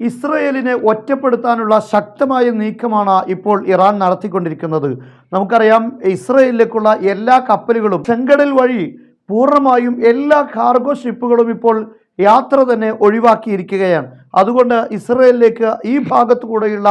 ഇസ്രയേലിനെ ഒറ്റപ്പെടുത്താനുള്ള ശക്തമായ നീക്കമാണ് ഇപ്പോൾ ഇറാൻ നടത്തിക്കൊണ്ടിരിക്കുന്നത്. നമുക്കറിയാം ഇസ്രയേലിലേക്കുള്ള എല്ലാ കപ്പലുകളും ചെങ്കടൽ വഴി പൂർണമായും എല്ലാ കാർഗോ ഷിപ്പുകളും ഇപ്പോൾ യാത്ര തന്നെ ഒഴിവാക്കിയിരിക്കുകയാണ്. അതുകൊണ്ട് ഇസ്രയേലിലേക്ക് ഈ ഭാഗത്തു കൂടെയുള്ള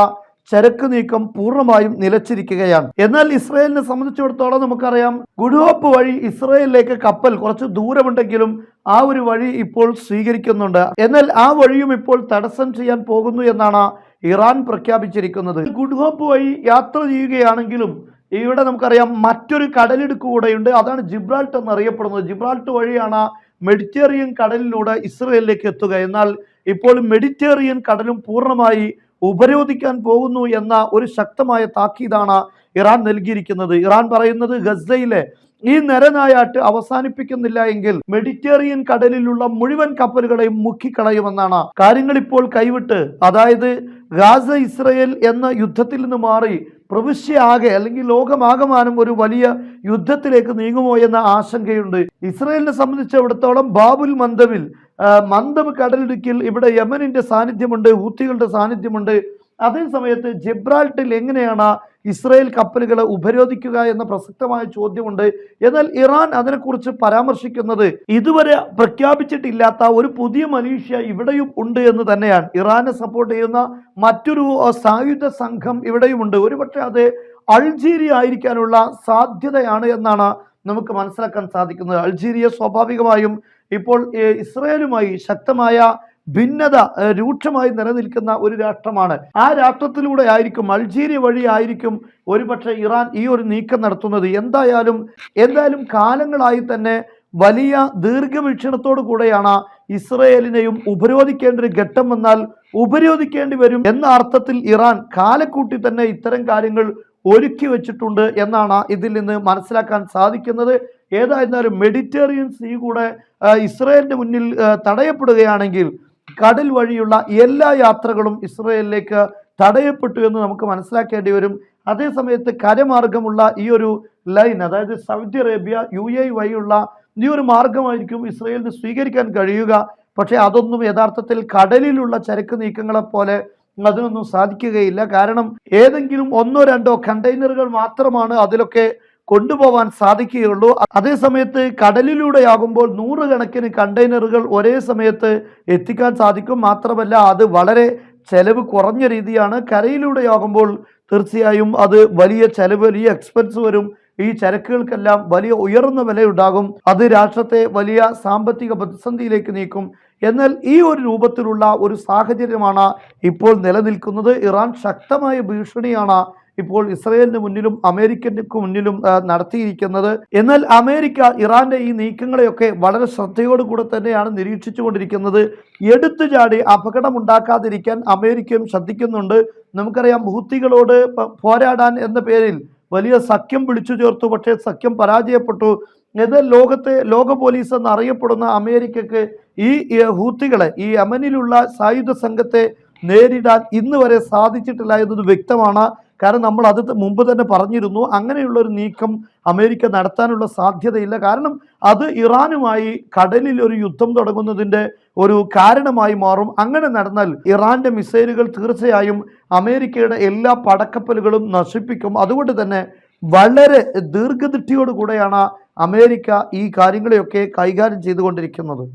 ചരക്ക് നീക്കം പൂർണമായും നിലച്ചിരിക്കുകയാണ്. എന്നാൽ ഇസ്രയേലിനെ സംബന്ധിച്ചിടത്തോളം നമുക്കറിയാം ഗുഡോപ്പ് വഴി ഇസ്രയേലിലേക്ക് കപ്പൽ കുറച്ച് ദൂരമുണ്ടെങ്കിലും ആ ഒരു വഴി ഇപ്പോൾ സ്വീകരിക്കുന്നുണ്ട്. എന്നാൽ ആ വഴിയും ഇപ്പോൾ തടസ്സം ചെയ്യാൻ പോകുന്നു എന്നാണ് ഇറാൻ പ്രഖ്യാപിച്ചിരിക്കുന്നത്. ഗുഡ്ഹോപ്പ് വഴി യാത്ര ചെയ്യുകയാണെങ്കിലും ഇവിടെ നമുക്കറിയാം മറ്റൊരു കടലിടുക്ക് കൂടെയുണ്ട്. അതാണ് ജിബ്രാൾട്ട് എന്നറിയപ്പെടുന്നത്. ജിബ്രാൾട്ട് വഴിയാണ് മെഡിറ്റേറിയൻ കടലിലൂടെ ഇസ്രയേലിലേക്ക് എത്തുക. എന്നാൽ ഇപ്പോൾ മെഡിറ്റേറിയൻ കടലും പൂർണമായി ഉപരോധിക്കാൻ പോകുന്നു എന്ന ഒരു ശക്തമായ താക്കീതാണ് ഇറാൻ നൽകിയിരിക്കുന്നത്. ഇറാൻ പറയുന്നത് ഗസയിലെ ഈ നരനായാട്ട് അവസാനിപ്പിക്കുന്നില്ല എങ്കിൽ മെഡിറ്ററേനിയൻ കടലിലുള്ള മുഴുവൻ കപ്പലുകളെയും മുക്കിക്കളയുമെന്നാണ്. കാര്യങ്ങൾ ഇപ്പോൾ കൈവിട്ട് അതായത് ഗാസ ഇസ്രയേൽ എന്ന യുദ്ധത്തിൽ നിന്ന് മാറി പ്രവിശ്യ ആകെ അല്ലെങ്കിൽ ലോകമാകമാനം ഒരു വലിയ യുദ്ധത്തിലേക്ക് നീങ്ങുമോ എന്ന ആശങ്കയുണ്ട്. ഇസ്രയേലിനെ സംബന്ധിച്ചിടത്തോളം ബാബുൽ മന്ദമിൽ മന്ദം കടലിടുക്കിൽ ഇവിടെ യമനിന്റെ സാന്നിധ്യമുണ്ട് ഹൂത്തികളുടെ സാന്നിധ്യമുണ്ട്. അതേ സമയത്ത് ജിബ്രാൾട്ടിൽ എങ്ങനെയാണ് ഇസ്രായേൽ കപ്പലുകളെ ഉപരോധിക്കുക എന്ന പ്രസക്തമായ ചോദ്യമുണ്ട്. എന്നാൽ ഇറാൻ അതിനെക്കുറിച്ച് പരാമർശിക്കുന്നത് ഇതുവരെ പ്രഖ്യാപിച്ചിട്ടില്ലാത്ത ഒരു പുതിയ മലേഷ്യ ഇവിടെയും ഉണ്ട് എന്ന് തന്നെയാണ്. ഇറാനെ സപ്പോർട്ട് ചെയ്യുന്ന മറ്റൊരു സായുധ സംഘം ഇവിടെയുമുണ്ട് ഒരുപക്ഷെ അത് അൾജീരിയ ആയിരിക്കാനുള്ള സാധ്യതയാണ് എന്നാണ് നമുക്ക് മനസ്സിലാക്കാൻ സാധിക്കുന്നത്. അൾജീരിയ സ്വാഭാവികമായും ഇപ്പോൾ ഇസ്രായേലുമായി ഇസ്രയേലുമായി ശക്തമായ ഭിന്നത രൂക്ഷമായി നിലനിൽക്കുന്ന ഒരു രാഷ്ട്രമാണ്. ആ രാഷ്ട്രത്തിലൂടെ ആയിരിക്കും അൾജീരിയ വഴി ആയിരിക്കും ഒരുപക്ഷെ ഇറാൻ ഈ ഒരു നീക്കം നടത്തുന്നത്. എന്തായാലും എന്തായാലും കാലങ്ങളായി തന്നെ വലിയ ദീർഘവീക്ഷണത്തോടു കൂടെയാണ് ഇസ്രയേലിനെയും ഉപരോധിക്കേണ്ട ഒരു ഘട്ടം വന്നാൽ ഉപരോധിക്കേണ്ടി വരും എന്ന അർത്ഥത്തിൽ ഇറാൻ കാലക്കൂട്ടി തന്നെ ഇത്തരം കാര്യങ്ങൾ ഒരുക്കി വെച്ചിട്ടുണ്ട് എന്നാണ് ഇതിൽ നിന്ന് മനസ്സിലാക്കാൻ സാധിക്കുന്നത്. ഏതായിരുന്നാലും മെഡിറ്റേറിയൻ സീ കൂടെ ഇസ്രയേലിന്റെ മുന്നിൽ തടയപ്പെടുകയാണെങ്കിൽ കടൽ വഴിയുള്ള എല്ലാ യാത്രകളും ഇസ്രയേലിലേക്ക് തടയപ്പെട്ടു എന്ന് നമുക്ക് മനസ്സിലാക്കേണ്ടി വരും. അതേസമയത്ത് കരമാർഗമുള്ള ഈ ഒരു ലൈൻ അതായത് സൗദി അറേബ്യ യു എ വഴിയുള്ള ഈ ഒരു മാർഗമായിരിക്കും ഇസ്രയേലിന് സ്വീകരിക്കാൻ കഴിയുക. പക്ഷേ അതൊന്നും യഥാർത്ഥത്തിൽ കടലിലുള്ള ചരക്ക് നീക്കങ്ങളെ പോലെ അതിനൊന്നും സാധിക്കുകയില്ല. കാരണം ഏതെങ്കിലും ഒന്നോ രണ്ടോ കണ്ടെയ്നറുകൾ മാത്രമാണ് അതിലൊക്കെ കൊണ്ടുപോകാൻ സാധിക്കുകയുള്ളൂ. അതേസമയത്ത് കടലിലൂടെയാകുമ്പോൾ നൂറുകണക്കിന് കണ്ടെയ്നറുകൾ ഒരേ സമയത്ത് എത്തിക്കാൻ സാധിക്കും. മാത്രമല്ല അത് വളരെ ചെലവ് കുറഞ്ഞ രീതിയാണ്. കരയിലൂടെയാകുമ്പോൾ തീർച്ചയായും അത് വലിയ ചെലവ് വലിയ എക്സ്പെൻസ് വരും. ഈ ചരക്കുകൾക്കെല്ലാം വലിയ ഉയർന്ന വില ഉണ്ടാകും അത് രാഷ്ട്രത്തെ വലിയ സാമ്പത്തിക പ്രതിസന്ധിയിലേക്ക് നീക്കും. എന്നാൽ ഈ ഒരു രൂപത്തിലുള്ള ഒരു സാഹചര്യമാണ് ഇപ്പോൾ നിലനിൽക്കുന്നത്. ഇറാൻ ശക്തമായ ഭീഷണിയാണ് ഇപ്പോൾ ഇസ്രയേലിന് മുന്നിലും അമേരിക്കന് മുന്നിലും നടത്തിയിരിക്കുന്നത്. എന്നാൽ അമേരിക്ക ഇറാന്റെ ഈ നീക്കങ്ങളെയൊക്കെ വളരെ ശ്രദ്ധയോടുകൂടെ തന്നെയാണ് നിരീക്ഷിച്ചുകൊണ്ടിരിക്കുന്നത്. എടുത്തു ചാടി അപകടമുണ്ടാക്കാതിരിക്കാൻ അമേരിക്കയും ശ്രദ്ധിക്കുന്നുണ്ട്. നമുക്കറിയാം ഹൂത്തികളോട് പോരാടാൻ എന്ന പേരിൽ വലിയ സഖ്യം വിളിച്ചു ചേർത്തു പക്ഷേ സഖ്യം പരാജയപ്പെട്ടു. എന്നാൽ ലോകത്തെ ലോക പോലീസ് എന്നറിയപ്പെടുന്ന അമേരിക്കക്ക് ഈ ഹൂത്തികളെ ഈ യമനിലുള്ള സായുധ സംഘത്തെ നേരിടാൻ ഇന്ന് വരെ സാധിച്ചിട്ടില്ല എന്നത് വ്യക്തമാണ്. കാരണം നമ്മൾ അത് മുമ്പ് തന്നെ പറഞ്ഞിരുന്നു അങ്ങനെയുള്ള ഒരു നീക്കം അമേരിക്ക നടത്താനുള്ള സാധ്യതയില്ല. കാരണം അത് ഇറാനുമായി കടലിൽ ഒരു യുദ്ധം തുടങ്ങുന്നതിന്റെ ഒരു കാരണമായി മാറും. അങ്ങനെ നടന്നാൽ ഇറാന്റെ മിസൈലുകൾ തീർച്ചയായും അമേരിക്കയുടെ എല്ലാ പടക്കപ്പലുകളും നശിപ്പിക്കും. അതുകൊണ്ട് തന്നെ വളരെ ദീർഘദൃഷ്ടിയോടുകൂടെയാണ് അമേരിക്ക ഈ കാര്യങ്ങളെയൊക്കെ കൈകാര്യം ചെയ്തുകൊണ്ടിരിക്കുന്നത്.